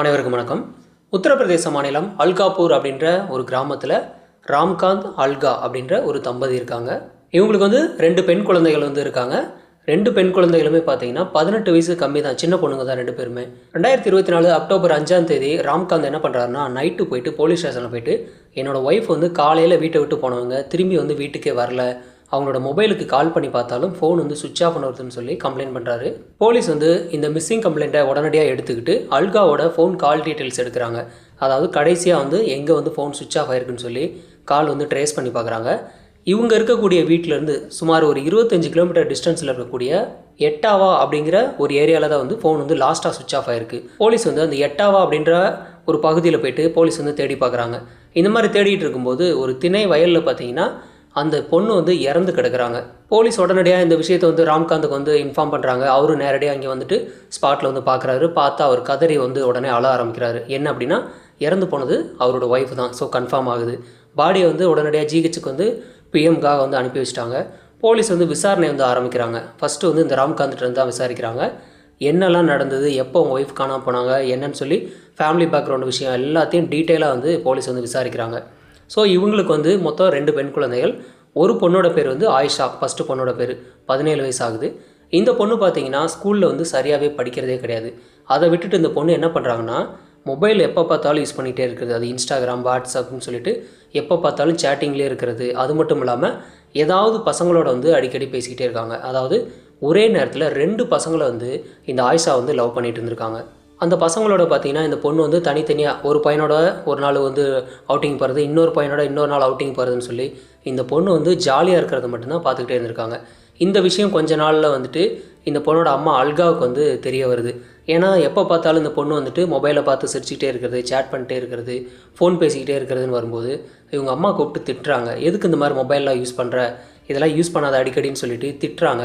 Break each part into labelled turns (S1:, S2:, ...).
S1: அனைவருக்கும் வணக்கம். உத்தரப்பிரதேச மாநிலம் அல்காப்பூர் அப்படின்ற ஒரு கிராமத்தில் ராம்காந்த் அல்கா அப்படின்ற ஒரு தம்பதி இருக்காங்க. இவங்களுக்கு வந்து ரெண்டு பெண் குழந்தைகள் வந்து இருக்காங்க. ரெண்டு பெண் குழந்தைகளுமே பார்த்தீங்கன்னா பதினெட்டு வயசு கம்மி தான் சின்ன பொண்ணுங்க தான் ரெண்டு பேருமே. ரெண்டாயிரத்தி இருபத்தி நாலு அக்டோபர் அஞ்சாம் தேதி ராம்காந்த் என்ன பண்ணுறாருன்னா நைட்டு போயிட்டு போலீஸ் ஸ்டேஷனில் போயிட்டு என்னோட ஒய்ஃப் வந்து காலையில் வீட்டை விட்டு போனவங்க. திரும்பி வந்து வீட்டுக்கே வரல. அவங்களோட மொபைலுக்கு கால் பண்ணி பார்த்தாலும் ஃபோன் வந்து சுவிட்ச் ஆஃப் பண்ணுறதுன்னு சொல்லி கம்ப்ளைண்ட் பண்ணுறாரு போலீஸ் வந்து இந்த மிஸ்ஸிங் கம்ப்ளைண்ட்டை உடனடியாக எடுத்துக்கிட்டு அல்காவோட ஃபோன் கால் டீட்டெயில்ஸ் எடுக்கிறாங்க. அதாவது கடைசியாக வந்து எங்கே வந்து ஃபோன் சுவிட்ச் ஆஃப் ஆயிருக்குன்னு சொல்லி கால் வந்து ட்ரேஸ் பண்ணி பார்க்குறாங்க. இவங்க இருக்கக்கூடிய வீட்டிலேருந்து சுமார் ஒரு இருபத்தஞ்சு கிலோமீட்டர் டிஸ்டன்ஸில் இருக்கக்கூடிய எட்டாவா அப்படிங்கிற ஒரு ஏரியாவில் தான் வந்து ஃபோன் வந்து லாஸ்ட்டாக சுவிச் ஆஃப் ஆயிருக்கு. போலீஸ் வந்து அந்த எட்டாவா அப்படின்ற ஒரு பகுதியில் போயிட்டு போலீஸ் வந்து தேடி பார்க்குறாங்க. இந்த மாதிரி தேடிட்டு இருக்கும்போது ஒரு திணை வயலில் பார்த்தீங்கன்னா அந்த பொண்ணு வந்து இறந்து கிடக்குறாங்க. போலீஸ் உடனடியாக இந்த விஷயத்தை வந்து ராம்காந்துக்கு வந்து இன்ஃபார்ம் பண்ணுறாங்க அவரும் நேரடியாக இங்கே வந்துட்டு ஸ்பாட்டில் வந்து பார்க்குறாரு பார்த்தா அவர் கதறி வந்து உடனே அழ ஆரம்பிக்கிறாரு. என்ன அப்படின்னா இறந்து போனது அவரோட ஒய்ஃப் தான். ஸோ கன்ஃபார்ம் ஆகுது. பாடியை வந்து உடனடியாக ஜிஹெச்சுக்கு வந்து பிஎம்காக வந்து அனுப்பி வச்சுட்டாங்க. போலீஸ் வந்து விசாரணை வந்து ஆரம்பிக்கிறாங்க. ஃபஸ்ட்டு வந்து இந்த ராம்காந்த்கிட்ட தான் விசாரிக்கிறாங்க. என்னெல்லாம் நடந்தது? எப்போ உங்கள் ஒய்ஃப் காணாம போனாங்க? என்னன்னு சொல்லி ஃபேமிலி பேக்ரவுண்ட் விஷயம் எல்லாத்தையும் டீட்டெயிலாக வந்து போலீஸ் வந்து விசாரிக்கிறாங்க. ஸோ இவங்களுக்கு வந்து மொத்தம் ரெண்டு பெண் குழந்தைகள். ஒரு பொண்ணோட பேர் வந்து ஆயிஷா ஃபஸ்ட்டு பொண்ணோட பேர். பதினேழு வயசு ஆகுது இந்த பொண்ணு பார்த்தீங்கன்னா ஸ்கூலில் வந்து சரியாகவே படிக்கிறதே கிடையாது. அதை விட்டுட்டு இந்த பொண்ணு என்ன பண்ணுறாங்கன்னா மொபைல் எப்போ பார்த்தாலும் யூஸ் பண்ணிகிட்டே இருக்கிறது. அது இன்ஸ்டாகிராம் வாட்ஸ்அப்னு சொல்லிட்டு எப்போ பார்த்தாலும் சேட்டிங்லேயே இருக்கிறது. அது மட்டும் இல்லாமல் ஏதாவது பசங்களோட வந்து அடிக்கடி பேசிக்கிட்டே இருக்காங்க. அதாவது ஒரே நேரத்தில் ரெண்டு பசங்களை வந்து இந்த ஆயிஷா வந்து லவ் பண்ணிகிட்டு இருந்திருக்காங்க. அந்த பசங்களோட பார்த்தீங்கன்னா இந்த பொண்ணு வந்து தனித்தனியாக ஒரு பையனோட ஒரு நாள் வந்து அவுட்டிங் போகிறது இன்னொரு பையனோட இன்னொரு நாள் அவுட்டிங் போகிறதுன்னு சொல்லி இந்த பொண்ணு வந்து ஜாலியாக இருக்கிறத மட்டும்தான் பார்த்துக்கிட்டே இருந்திருக்காங்க. இந்த விஷயம் கொஞ்ச நாளில் வந்துட்டு இந்த பொண்ணோட அம்மா அல்காவுக்கு வந்து தெரிய வருது. ஏன்னா எப்போ பார்த்தாலும் இந்த பொண்ணு வந்துட்டு மொபைலை பார்த்து சிரிச்சுக்கிட்டே இருக்கிறது சேட் பண்ணிட்டே இருக்கிறது ஃபோன் பேசிக்கிட்டே இருக்கிறதுன்னு வரும்போது இவங்க அம்மா கூப்பிட்டு திட்டுறாங்க. எதுக்கு இந்த மாதிரி மொபைல்லாம் யூஸ் பண்ணுற இதெல்லாம் யூஸ் பண்ணாத அடிக்கடின்னு சொல்லிட்டு திட்டுறாங்க.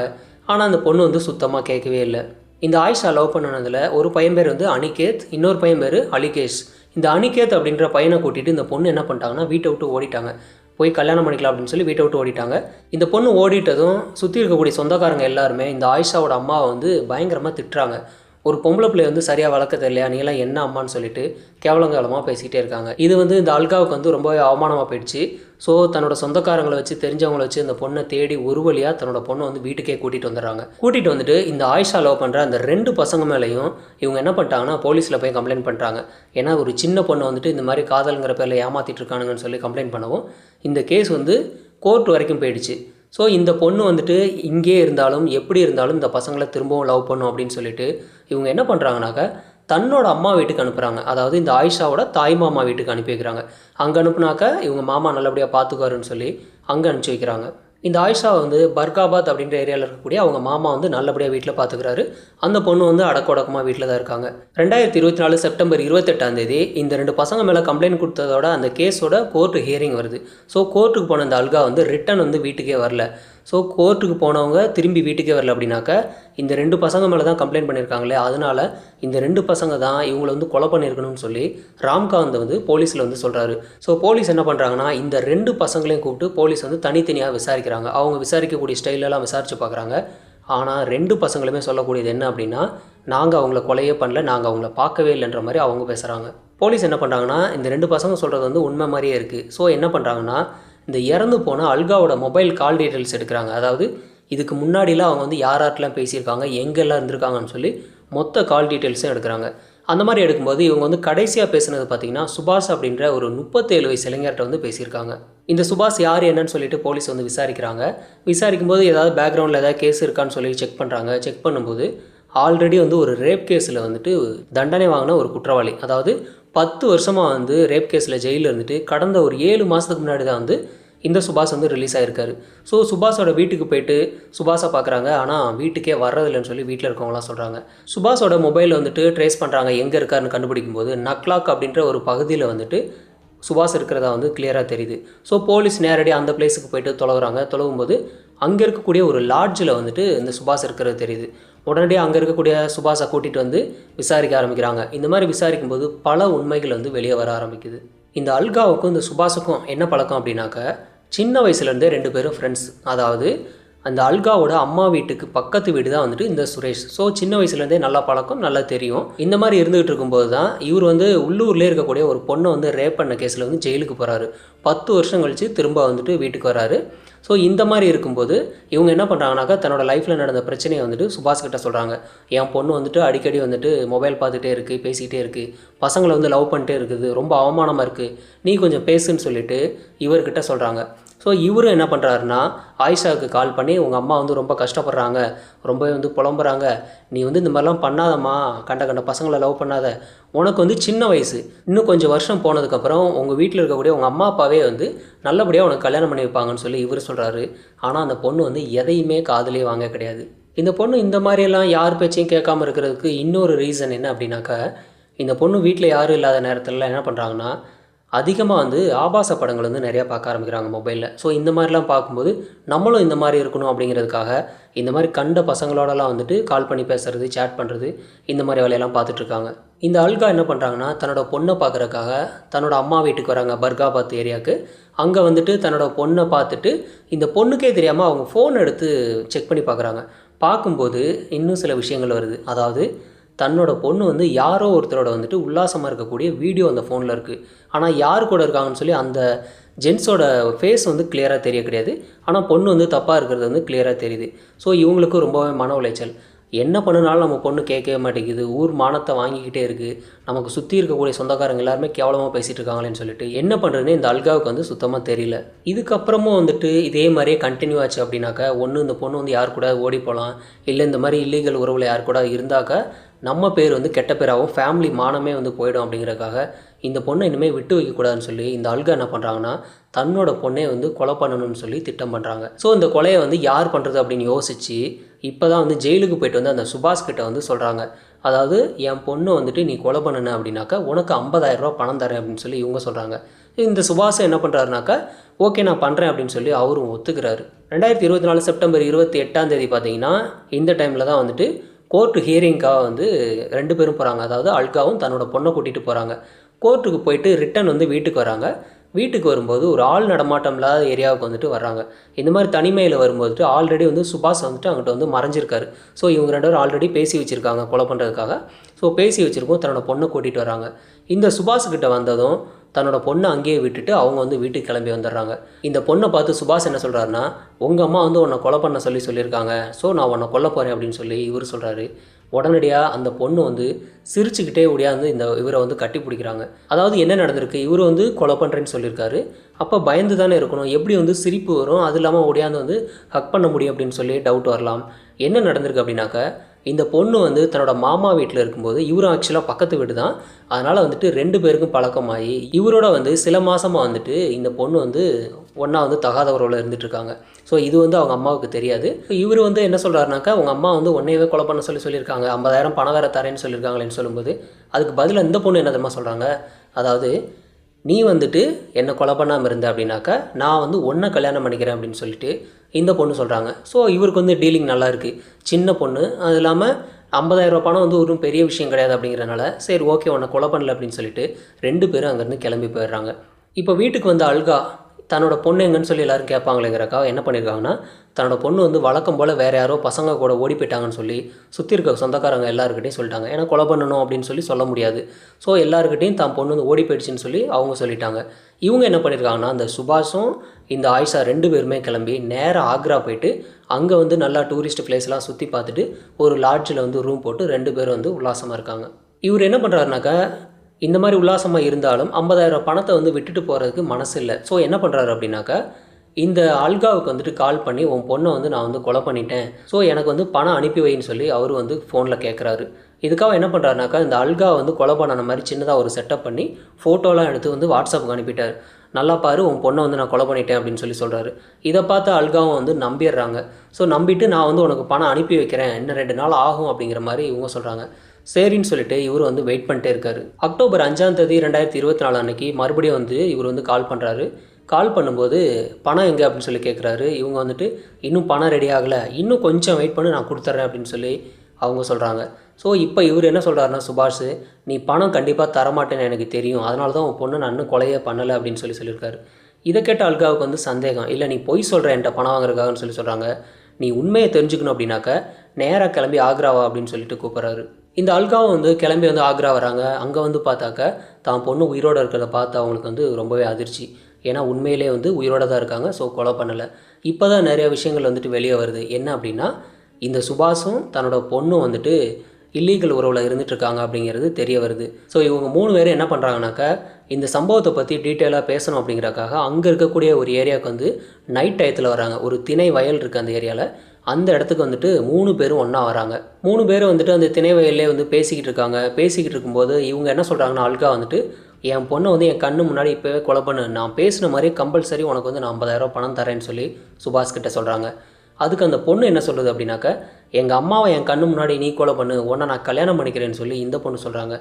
S1: ஆனால் அந்த பொண்ணு வந்து சுத்தமாக கேட்கவே இல்லை. இந்த ஆயிஷா லவ் பண்ணனதில் ஒரு பையன் பேர் வந்து அனிகேத் இன்னொரு பையன் பேர் அலிகேஷ். இந்த அனிகேத் அப்படின்ற பையனை கூட்டிகிட்டு இந்த பொண்ணு என்ன பண்ணிட்டாங்கன்னா வீட்டை விட்டு ஓடிட்டாங்க. போய் கல்யாணம் பண்ணிக்கலாம் அப்படின்னு சொல்லி வீட்டை விட்டு ஓடிட்டாங்க. இந்த பொண்ணு ஓடிட்டதும் சுற்றி இருக்கக்கூடிய சொந்தக்காரங்க எல்லாருமே இந்த ஆயிஷாவோட அம்மாவை வந்து பயங்கரமாக திட்டுறாங்க. ஒரு பொம்பளை பிள்ளை வந்து சரியாக வளர்க்க தெரியலையா? நீலாம் என்ன அம்மான்னு சொல்லிட்டு கேவலங்காலமாக பேசிக்கிட்டே இருக்காங்க. இது வந்து இந்த அல்காவுக்கு வந்து ரொம்பவே அவமானமாக போயிடுச்சு. ஸோ தன்னோட சொந்தக்காரங்களை வச்சு தெரிஞ்சவங்களை வச்சு இந்த பொண்ணை தேடி ஒரு வழியாக தன்னோட பொண்ணை வந்து வீட்டுக்கே கூட்டிகிட்டு வந்துடுறாங்க. கூட்டிகிட்டு வந்துட்டு இந்த ஆயிஷா லவ் பண்ணுற அந்த ரெண்டு பசங்க மேலேயும் இவங்க என்ன பண்ணிட்டாங்கன்னா போலீஸில் போய் கம்ப்ளைண்ட் பண்ணுறாங்க ஏன்னா ஒரு சின்ன பொண்ணை வந்துட்டு இந்த மாதிரி காதலுங்கிற பேரில் ஏமாற்றிட்டு இருக்கானுங்கன்னு சொல்லி கம்ப்ளைண்ட் பண்ணவும் இந்த கேஸ் வந்து கோர்ட் வரைக்கும் போயிடுச்சு. ஸோ இந்த பொண்ணு வந்துட்டு இங்கே இருந்தாலும் எப்படி இருந்தாலும் இந்த பசங்களை திரும்பவும் லவ் பண்ணும் அப்படின்னு சொல்லிட்டு இவங்க என்ன பண்ணுறாங்கனாக்க தன்னோட அம்மா வீட்டுக்கு அனுப்புகிறாங்க அதாவது இந்த ஆயிஷாவோட தாய் மாமா வீட்டுக்கு அனுப்பி வைக்கிறாங்க. அங்கே அனுப்புனாக்க இவங்க மாமா நல்லபடியாக பார்த்துக்குவாருன்னு சொல்லி அங்கே அனுப்பிச்சி வைக்கிறாங்க. இந்த ஆயிஷா வந்து பர்காபாத் அப்படின்ற ஏரியாவில் இருக்கக்கூடிய அவங்க மாமா வந்து நல்லபடியாக வீட்டில் பார்த்துக்கிறாரு அந்த பொண்ணு வந்து அடக்கொடக்கமாக வீட்டில் தான் இருக்காங்க. ரெண்டாயிரத்தி இருபத்தி நாலு செப்டம்பர் இருபத்தெட்டாம் தேதி இந்த ரெண்டு பசங்க மேலே கம்ப்ளைண்ட் கொடுத்ததோட அந்த கேஸோட கோர்ட்டு ஹியரிங் வருது. ஸோ கோர்ட்டுக்கு போன அந்த அல்கா வந்து ரிட்டன் வந்து வீட்டுக்கே வரல. ஸோ கோர்ட்டுக்கு போனவங்க திரும்பி வீட்டுக்கே வரல அப்படின்னாக்க இந்த ரெண்டு பசங்க மேலே தான் கம்ப்ளைண்ட் பண்ணியிருக்காங்களே அதனால இந்த ரெண்டு பசங்க தான் இவங்களை வந்து கொலை பண்ணியிருக்கணும்னு சொல்லி ராம்காந்த் வந்து போலீஸில் வந்து சொல்கிறாரு ஸோ போலீஸ் என்ன பண்ணுறாங்கன்னா இந்த ரெண்டு பசங்களையும் கூப்பிட்டு போலீஸ் வந்து தனித்தனியாக விசாரிக்கிறாங்க. அவங்க விசாரிக்கக்கூடிய ஸ்டைலெல்லாம் விசாரித்து பார்க்குறாங்க ஆனால் ரெண்டு பசங்களுமே சொல்லக்கூடியது என்ன அப்படின்னா நாங்கள் அவங்கள கொலையே பண்ணல நாங்கள் அவங்கள பார்க்கவே இல்லைன்ற மாதிரி அவங்க பேசுகிறாங்க போலீஸ் என்ன பண்ணுறாங்கன்னா இந்த ரெண்டு பசங்க சொல்கிறது வந்து உண்மை மாதிரியே இருக்குது ஸோ என்ன பண்ணுறாங்கன்னா இந்த இறந்து போன அல்காவோட மொபைல் கால் டீட்டெயில்ஸ் எடுக்கிறாங்க. அதாவது இதுக்கு முன்னாடிலாம் அவங்க வந்து யார் யார்ட்டெலாம் பேசியிருக்காங்க எங்கெல்லாம் இருந்திருக்காங்கன்னு சொல்லி மொத்த கால் டீட்டெயில்ஸும் எடுக்கிறாங்க. அந்த மாதிரி எடுக்கும்போது இவங்க வந்து கடைசியாக பேசுனது பார்த்தீங்கன்னா சுபாஷ் அப்படின்ற ஒரு முப்பத்தேழு வயசு இளைஞர்கிட்ட வந்து பேசியிருக்காங்க. இந்த சுபாஷ் யார் என்னன்னு சொல்லிட்டு போலீஸ் வந்து விசாரிக்கிறாங்க. விசாரிக்கும் போது ஏதாவது பேக்ரவுண்டில் ஏதாவது கேஸ் இருக்கான்னு சொல்லி செக் பண்ணுறாங்க செக் பண்ணும்போது ஆல்ரெடி வந்து ஒரு ரேப் கேஸில் வந்துட்டு தண்டனை வாங்கின ஒரு குற்றவாளி. அதாவது பத்து வருஷமாக வந்து ரேப் கேஸில் ஜெயிலில் இருந்துட்டு கடந்த ஒரு ஏழு மாதத்துக்கு முன்னாடி தான் வந்து இந்த சுபாஷ் வந்து ரிலீஸ் ஆயிருக்காரு. ஸோ சுபாஷோட வீட்டுக்கு போயிட்டு சுபாஷை பார்க்குறாங்க. ஆனால் வீட்டுக்கே வர்றதில்லைன்னு சொல்லி வீட்டில் இருக்கவங்களாம் சொல்கிறாங்க சுபாஷோட மொபைல் வந்துட்டு ட்ரேஸ் பண்ணுறாங்க எங்கே இருக்காருன்னு கண்டுபிடிக்கும் போது நக்லாக் அப்படின்ற ஒரு பகுதியில் வந்துட்டு சுபாஷ் இருக்கிறதா வந்து கிளியராக தெரியுது. ஸோ போலீஸ் நேரடியாக அந்த பிளேஸுக்கு போயிட்டு தொலைவுறாங்க. தொலைவும்போது அங்கே இருக்கக்கூடிய ஒரு லாட்ஜில் வந்துட்டு இந்த சுபாஷ் இருக்கிறது தெரியுது. உடனடியாக அங்கே இருக்கக்கூடிய சுபாஷை கூட்டிகிட்டு வந்து விசாரிக்க ஆரம்பிக்கிறாங்க. இந்த மாதிரி விசாரிக்கும் போது பல உண்மைகள் வந்து வெளியே வர ஆரம்பிக்குது. இந்த அல்காவுக்கும் இந்த சுபாஷுக்கும் என்ன பழக்கம் அப்படின்னாக்க சின்ன வயசுலேருந்தே ரெண்டு பேரும் ஃப்ரெண்ட்ஸ் அதாவது அந்த அல்காவோட அம்மா வீட்டுக்கு பக்கத்து வீடு தான் வந்துட்டு இந்த சுரேஷ். ஸோ சின்ன வயசுலேருந்தே நல்லா பழக்கம் நல்லா தெரியும். இந்த மாதிரி இருந்துகிட்டு இருக்கும்போது தான் இவர் வந்து உள்ளூர்லேயே இருக்கக்கூடிய ஒரு பொண்ணை வந்து ரேப் பண்ண கேஸில் வந்து ஜெயிலுக்கு போகிறாரு பத்து வருஷம் கழித்து திரும்ப வந்துட்டு வீட்டுக்கு வராரு. ஸோ இந்த மாதிரி இருக்கும்போது இவங்க என்ன பண்ணுறாங்கனாக்கா தன்னோட லைஃப்பில் நடந்த பிரச்சனையை வந்துட்டு சுபாஷ் கிட்ட சொல்கிறாங்க என் பொண்ணு வந்துட்டு அடிக்கடி வந்துட்டு மொபைல் பார்த்துட்டே இருக்குது பேசிக்கிட்டே இருக்குது பசங்களை வந்து லவ் பண்ணிட்டே இருக்குது ரொம்ப அவமானமாக இருக்குது நீ கொஞ்சம் பேசுன்னு சொல்லிட்டு இவர்கிட்ட சொல்கிறாங்க ஸோ இவரும் என்ன பண்ணுறாருன்னா ஆயிஷாவுக்கு கால் பண்ணி உங்கள் அம்மா வந்து ரொம்ப கஷ்டப்படுறாங்க ரொம்பவே வந்து புலம்புறாங்க நீ வந்து இந்த மாதிரிலாம் பண்ணாதம்மா கண்ட கண்ட பசங்களை லவ் பண்ணாத. உனக்கு வந்து சின்ன வயசு இன்னும் கொஞ்சம் வருஷம் போனதுக்கப்புறம் உங்கள் வீட்டில் இருக்கக்கூடிய உங்கள் அம்மா அப்பாவே வந்து நல்லபடியாக உனக்கு கல்யாணம் பண்ணி வைப்பாங்கன்னு சொல்லி இவர் சொல்கிறாரு ஆனால் அந்த பொண்ணு வந்து எதையுமே காதுலேயே வாங்க கிடையாது. இந்த பொண்ணு இந்த மாதிரியெல்லாம் யார் பேச்சையும் கேட்காம இருக்கிறதுக்கு இன்னொரு ரீசன் என்ன அப்படின்னாக்கா இந்த பொண்ணு வீட்டில் யாரும் இல்லாத நேரத்தில் என்ன பண்ணுறாங்கன்னா அதிகமாக வந்து ஆபாச படங்கள் வந்து நிறையா பார்க்க ஆரம்பிக்கிறாங்க மொபைலில் ஸோ இந்த மாதிரிலாம் பார்க்கும்போது நம்மளும் இந்த மாதிரி இருக்கணும் அப்படிங்கிறதுக்காக இந்த மாதிரி கண்ட பசங்களோடலாம் வந்துட்டு கால் பண்ணி பேசுறது சேட் பண்ணுறது இந்த மாதிரி வேலையெல்லாம் பார்த்துட்ருக்காங்க இந்த அல்கா என்ன பண்ணுறாங்கன்னா தன்னோட பொண்ணை பார்க்குறக்காக தன்னோட அம்மா வீட்டுக்கு வராங்க பர்காபாத் ஏரியாவுக்கு. அங்கே வந்துட்டு தன்னோட பொண்ணை பார்த்துட்டு இந்த பொண்ணுக்கே தெரியாமல் அவங்க ஃபோன் எடுத்து செக் பண்ணி பார்க்குறாங்க. பார்க்கும்போது இன்னும் சில விஷயங்கள் வருது. அதாவது தன்னோட பொண்ணு வந்து யாரோ ஒருத்தரோட வந்துட்டு உல்லாசமாக இருக்கக்கூடிய வீடியோ அந்த ஃபோனில் இருக்குது ஆனால் யார் கூட இருக்காங்கன்னு சொல்லி அந்த ஜென்ஸோட ஃபேஸ் வந்து கிளியராக தெரிய கிடையாது. ஆனால் பொண்ணு வந்து தப்பாக இருக்கிறது வந்து கிளியராக தெரியுது. ஸோ இவங்களுக்கும் ரொம்பவே மன உளைச்சல். என்ன பண்ணினாலும் நம்ம பொண்ணு கேட்கவே மாட்டேங்குது. ஊர் மானத்தை வாங்கிக்கிட்டே இருக்குது நமக்கு சுற்றி இருக்கக்கூடிய சொந்தக்காரங்க எல்லாருமே கேவலமாக பேசிகிட்டு இருக்காங்களேன்னு சொல்லிட்டு என்ன பண்ணுறதுன்னு இந்த அல்காவுக்கு வந்து சுத்தமாக தெரியல. இதுக்கப்புறமும் வந்துட்டு இதே மாதிரியே கண்டினியூ ஆச்சு அப்படின்னாக்கா ஒன்று இந்த பொண்ணு வந்து யார் கூட ஓடி போகலாம் இல்லை இந்த மாதிரி இல்லீகல் உறவில் யார் கூட இருந்தாக்கா நம்ம பேர் வந்து கெட்ட பேராகவும் ஃபேமிலி மானமே வந்து போயிடும் அப்படிங்கிறதுக்காக இந்த பொண்ணை இனிமேல் விட்டு வைக்கக்கூடாதுன்னு சொல்லி இந்த அல்கா என்ன பண்ணுறாங்கன்னா தன்னோட பொண்ணை வந்து கொலை பண்ணணும்னு சொல்லி திட்டம் பண்ணுறாங்க ஸோ இந்த கொலையை வந்து யார் பண்ணுறது அப்படின்னு யோசித்து இப்போ தான் வந்து ஜெயிலுக்கு போயிட்டு வந்து அந்த சுபாஷ் கிட்ட வந்து சொல்கிறாங்க அதாவது என் பொண்ணு வந்துட்டு நீ கொலை பண்ணன அப்படின்னாக்கா உனக்கு 50000 ரூபா பணம் தரேன் அப்படின்னு சொல்லி இவங்க சொல்கிறாங்க இந்த சுபாஷ் என்ன பண்ணுறாருனாக்கா ஓகே நான் பண்ணுறேன் அப்படின்னு சொல்லி அவரும் ஒத்துக்கிறாரு. ரெண்டாயிரத்தி இருபத்தி நாலு செப்டம்பர் இருபத்தி எட்டாம் தேதி பார்த்தீங்கன்னா இந்த டைமில் தான் வந்துட்டு கோர்ட்டு ஹியரிங்க்காக வந்து ரெண்டு பேரும் போகிறாங்க. அதாவது அல்காவும் தன்னோட பொண்ணை கூட்டிகிட்டு போகிறாங்க. கோர்ட்டுக்கு போயிட்டு ரிட்டன் வந்து வீட்டுக்கு வராங்க. வீட்டுக்கு வரும்போது ஒரு ஆள் நடமாட்டம் இல்லாத ஏரியாவுக்கு வந்துட்டு வர்றாங்க. இந்த மாதிரி தனிமையில் வரும்போது ஆல்ரெடி வந்து சுபாஷ் வந்துட்டு அங்கிட்ட வந்து மறைஞ்சிருக்காரு. ஸோ இவங்க ரெண்டு பேரும் ஆல்ரெடி பேசி வச்சுருக்காங்க கொலை பண்ணுறதுக்காக ஸோ பேசி வச்சுருக்கோம் தன்னோட பொண்ணை கூட்டிகிட்டு வராங்க. இந்த சுபாஷ் கிட்ட வந்ததும் தன்னோட பொண்ணை அங்கேயே விட்டுட்டு அவங்க வந்து வீட்டுக்கு கிளம்பி வந்துடுறாங்க. இந்த பொண்ணை பார்த்து சுபாஷ் என்ன சொல்கிறாருன்னா உங்கள் அம்மா வந்து உன்னை கொலை பண்ண சொல்லி சொல்லியிருக்காங்க. ஸோ நான் உன்னை கொல்ல போகிறேன் அப்படின்னு சொல்லி இவர் சொல்கிறாரு உடனடியாக அந்த பொண்ணு வந்து சிரிச்சுக்கிட்டே ஓடியாந்து இந்த இவரை வந்து கட்டி பிடிக்கிறாங்க. அதாவது என்ன நடந்திருக்கு? இவர் வந்து கொலை பண்ணுறேன்னு சொல்லியிருக்காரு. அப்போ பயந்து தானே இருக்கணும். எப்படி வந்து சிரிப்பு வரும்? அது இல்லாமல் ஓடியாந்து வந்து ஹக் பண்ண முடியும் அப்படின்னு சொல்லி டவுட் வரலாம். என்ன நடந்திருக்கு அப்படின்னாக்க இந்த பொண்ணு வந்து தன்னோட மாமா வீட்டில் இருக்கும்போது இவரும் ஆக்சுவலாக பக்கத்து வீடு தான் அதனால் வந்துட்டு ரெண்டு பேருக்கும் பழக்கமாகி இவரோட வந்து சில மாதமாக வந்துட்டு இந்த பொண்ணு வந்து ஒன்றா வந்து தகாத உறவில் இருந்துட்டுருக்காங்க. ஸோ இது வந்து அவங்க அம்மாவுக்கு தெரியாது. இவர் வந்து என்ன சொல்கிறாருனாக்கா அவங்க அம்மா வந்து உன்னையவே கொலை பண்ண சொல்லி சொல்லியிருக்காங்க. ஐம்பதாயிரம் பணம் வேறு தரேன்னு சொல்லியிருக்காங்களேன்னு சொல்லும்போது அதுக்கு பதிலாக இந்த பொண்ணு என்ன தெரியுமா சொல்கிறாங்க அதாவது நீ வந்துட்டு என்னை கொலை பண்ணாமல் இருந்த அப்படின்னாக்கா நான் வந்து ஒன்றை கல்யாணம் பண்ணிக்கிறேன் அப்படின்னு சொல்லிட்டு இந்த பொண்ணு சொல்கிறாங்க ஸோ இவருக்கு வந்து டீலிங் நல்லா இருக்குது சின்ன பொண்ணு. அது இல்லாமல் 50000 ரூபா பணம் வந்து ஒரு பெரிய விஷயம் கிடையாது அப்படிங்கிறனால சரி ஓகே உன்னை கொலை பண்ணல அப்படின்னு சொல்லிட்டு ரெண்டு பேரும் அங்கேருந்து கிளம்பி போயிடுறாங்க. இப்போ வீட்டுக்கு வந்த அல்கா தன்னோட பொண்ணு எங்கன்னு சொல்லி எல்லாரும் கேட்பாங்களேங்கிறக்கா என்ன பண்ணியிருக்காங்கன்னா தன்னோட பொண்ணு வந்து வழக்கம் போல் வேறு யாரோ பசங்க கூட ஓடி போயிட்டாங்கன்னு சொல்லி சுற்றி இருக்க சொந்தக்காரங்க எல்லாருக்கிட்டையும் சொல்லிட்டாங்க. ஏன்னா கொலை பண்ணணும் அப்படின்னு சொல்லி சொல்ல முடியாது. ஸோ எல்லாருக்கிட்டையும் தான் பொண்ணு வந்து ஓடி போயிடுச்சுன்னு சொல்லி அவங்க சொல்லிட்டாங்க. இவங்க என்ன பண்ணியிருக்காங்கன்னா அந்த சுபாஷும் இந்த ஆயிஷா ரெண்டு பேருமே கிளம்பி நேராக ஆக்ரா போயிட்டு அங்கே வந்து நல்லா டூரிஸ்ட் பிளேஸ்லாம் சுற்றி பார்த்துட்டு ஒரு லாட்ஜில் வந்து ரூம் போட்டு ரெண்டு பேரும் வந்து உல்லாசமாக இருக்காங்க. இவர் என்ன பண்ணுறாருனாக்கா இந்த மாதிரி உல்லாசமாக இருந்தாலும் 50000 பணத்தை வந்து விட்டுட்டு போகிறதுக்கு மனசு இல்லை ஸோ என்ன பண்ணுறாரு அப்படின்னாக்கா இந்த அல்காவுக்கு வந்துட்டு கால் பண்ணி உன் பொண்ணை வந்து நான் வந்து கொலை பண்ணிட்டேன். ஸோ எனக்கு வந்து பணம் அனுப்பி வைன்னு சொல்லி அவர் வந்து ஃபோனில் கேட்குறாரு இதுக்காக என்ன பண்ணுறாருனாக்கா இந்த அல்கா வந்து கொலை பண்ணன மாதிரி சின்னதாக ஒரு செட்டப் பண்ணி ஃபோட்டோலாம் எடுத்து வந்து வாட்ஸ்அப்புக்கு அனுப்பிட்டார். நல்லா பாரு உன் பொண்ணை வந்து நான் கொலை பண்ணிட்டேன் அப்படின்னு சொல்லி சொல்கிறாரு இதை பார்த்து அல்காவும் வந்து நம்பிடுறாங்க. ஸோ நம்பிட்டு நான் வந்து உனக்கு பணம் அனுப்பி வைக்கிறேன். இன்னும் ரெண்டு நாள் ஆகும் அப்படிங்கிற மாதிரி இவங்க சொல்கிறாங்க சரின்னு சொல்லிட்டு இவர் வந்து வெயிட் பண்ணிட்டே இருக்காரு. அக்டோபர் அஞ்சாம் தேதி ரெண்டாயிரத்தி இருபத்தி நாலு அன்னைக்கு மறுபடியும் வந்து இவர் வந்து கால் பண்ணுறாரு கால் பண்ணும்போது பணம் எங்கே? அப்படின்னு சொல்லி கேட்குறாரு இவங்க வந்துட்டு இன்னும் பணம் ரெடி ஆகலை. இன்னும் கொஞ்சம் வெயிட் பண்ணி நான் கொடுத்துட்றேன் அப்படின்னு சொல்லி அவங்க சொல்கிறாங்க ஸோ இப்போ இவர் என்ன சொல்கிறாருன்னா சுபாஷ் நீ பணம் கண்டிப்பாக தரமாட்டேன்னு எனக்கு தெரியும். அதனால தான் உன் பொண்ணு நான் இன்னும் கொலையே பண்ணலை. அப்படின்னு சொல்லி சொல்லியிருக்காரு. இதை கேட்ட அல்காவுக்கு வந்து சந்தேகம். இல்லை நீ பொய் சொல்கிற என்கிட்ட பணம் வாங்குறதுக்காகன்னு சொல்லி சொல்கிறாங்க நீ உண்மையை தெரிஞ்சுக்கணும் அப்படின்னாக்க நேராக கிளம்பி ஆக்ராவா? அப்படின்னு சொல்லிட்டு கூப்பிட்றாரு. இந்த அல்காவும் வந்து கிளம்பி வந்து ஆக்ரா வராங்க. அங்கே வந்து பார்த்தாக்க தான் பொண்ணு உயிரோடு இருக்கிறத பார்த்து அவங்களுக்கு வந்து ரொம்பவே அதிர்ச்சி. ஏன்னா உண்மையிலே வந்து உயிரோட தான் இருக்காங்க. ஸோ கொலை பண்ணலை. இப்போ தான் நிறைய விஷயங்கள் வந்துட்டு வெளியே வருது. என்ன அப்படின்னா இந்த சுபாஷும் தன்னோட பொண்ணும் வந்துட்டு இல்லீகல் உறவில் இருந்துட்டு இருக்காங்க அப்படிங்கிறது தெரிய வருது. ஸோ இவங்க மூணு பேரும் என்ன பண்ணுறாங்கனாக்கா இந்த சம்பவத்தை பற்றி டீட்டெயிலாக பேசணும் அப்படிங்கிறக்காக அங்கே இருக்கக்கூடிய ஒரு ஏரியாவுக்கு வந்து நைட் டயத்தில் வராங்க. ஒரு திணை வயல் இருக்குது அந்த ஏரியாவில் அந்த இடத்துக்கு வந்துட்டு மூணு பேரும் ஒன்றா வராங்க. மூணு பேரும் வந்துட்டு அந்த திணை வயல்லே வந்து பேசிக்கிட்டு இருக்காங்க. பேசிக்கிட்டு இருக்கும்போது இவங்க என்ன சொல்கிறாங்கன்னா அல்கா வந்துட்டு என் பொண்ணை வந்து என் கண்ணு முன்னாடி இப்போவே கொலை பண்ணு. நான் பேசின மாதிரி கம்பல்சரி உனக்கு வந்து நான் ஐம்பதாயிரம் பணம் தரேன்னு சொல்லி சுபாஷ் கிட்ட சொல்கிறாங்க அதுக்கு அந்த பொண்ணு என்ன சொல்லுது அப்படின்னாக்க எங்கள் அம்மாவை என் கண்ணு முன்னாடி நீ கொலை பண்ணு. உன்னை நான் கல்யாணம் பண்ணிக்கிறேன்னு சொல்லி இந்த பொண்ணு சொல்கிறாங்க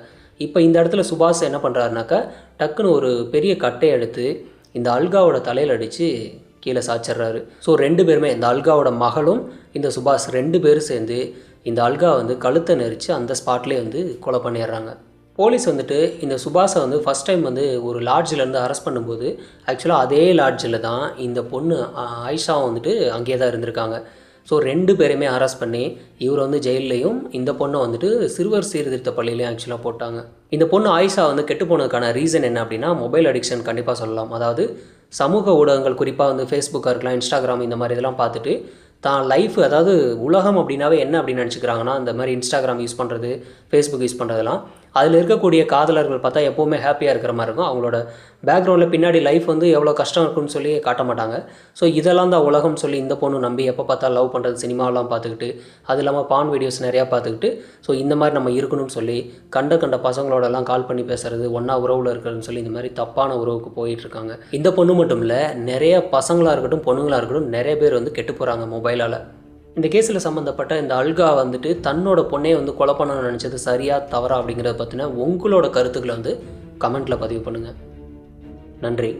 S1: இப்போ இந்த இடத்துல சுபாஷ் என்ன பண்ணுறாருனாக்கா டக்குன்னு ஒரு பெரிய கட்டையை எடுத்து இந்த அல்காவோட தலையில் அடித்து கீழே சாச்சிட்றாரு ஸோ ரெண்டு பேருமே இந்த அல்காவோட மகளும் இந்த சுபாஷ் ரெண்டு பேரும் சேர்ந்து இந்த அல்கா வந்து கழுத்தை நெரிச்சு அந்த ஸ்பாட்லேயே வந்து கொலை பண்ணிடுறாங்க போலீஸ் வந்துட்டு இந்த சுபாஷை வந்து ஃபஸ்ட் டைம் வந்து ஒரு லாட்ஜில் இருந்து அரெஸ்ட் பண்ணும்போது ஆக்சுவலாக அதே லாட்ஜில் தான் இந்த பொண்ணு ஆயிஷாவும் வந்துட்டு அங்கேயே தான் இருந்திருக்காங்க. ஸோ ரெண்டு பேரையுமே அரெஸ்ட் பண்ணி இவர் வந்து ஜெயில்லையும் இந்த பொண்ணை வந்துட்டு சிறுவர் சீர்திருத்த பள்ளியிலையும் ஆக்சுவலாக போட்டாங்க. இந்த பொண்ணு ஆயிஷா வந்து கெட்டு போனதுக்கான ரீசன் என்ன அப்படின்னா மொபைல் அடிக்ஷன் கண்டிப்பாக சொல்லலாம். அதாவது சமூக ஊடகங்கள் குறிப்பாக வந்து ஃபேஸ்புக்காக இருக்கலாம் இன்ஸ்டாகிராம் இந்த மாதிரி இதெல்லாம் பார்த்துட்டு தான் லைஃப் அதாவது உலகம் அப்படின்னாவே என்ன அப்படின்னு நினச்சிக்கிறாங்கன்னா இந்த மாதிரி இன்ஸ்டாகிராம் யூஸ் பண்ணுறது ஃபேஸ்புக் யூஸ் பண்ணுறதெல்லாம் அதில் இருக்கக்கூடிய காதலர்கள் பார்த்தா எப்போவுமே ஹாப்பியாக இருக்கிற மாதிரி இருக்கும். அவங்களோட பேக்ரவுண்டில் பின்னாடி லைஃப் வந்து எவ்வளோ கஷ்டம் இருக்குன்னு சொல்லி காட்ட மாட்டாங்க. ஸோ இதெல்லாம் தான் உலகம் சொல்லி இந்த பொண்ணு நம்பி எப்போ பார்த்தா லவ் பண்ணுறது சினிமாவெலாம் பார்த்துக்கிட்டு அது இல்லாமல் பான் வீடியோஸ் நிறையா பார்த்துக்கிட்டு ஸோ இந்த மாதிரி நம்ம இருக்கணும்னு சொல்லி கண்ட கண்ட பசங்களோடலாம் கால் பண்ணி பேசுறது ஒன்றா உறவில் இருக்கிறதுன்னு சொல்லி இந்த மாதிரி தப்பான உறவுக்கு போயிட்டுருக்காங்க இந்த பொண்ணு மட்டும் இல்லை நிறைய பசங்களாக இருக்கட்டும் பொண்ணுங்களாக இருக்கட்டும் நிறைய பேர் வந்து கெட்டு போகிறாங்க மொபைலால் இந்த கேஸில் சம்மந்தப்பட்ட இந்த அல்கா வந்துட்டு தன்னோட பொண்ணே வந்து கொலை பண்ணணும்னு நினச்சது சரியா தவறா அப்படிங்கிறத பற்றின உங்களோட கருத்துக்களை வந்து கமெண்ட்டில் பதிவு பண்ணுங்கள் நன்றி.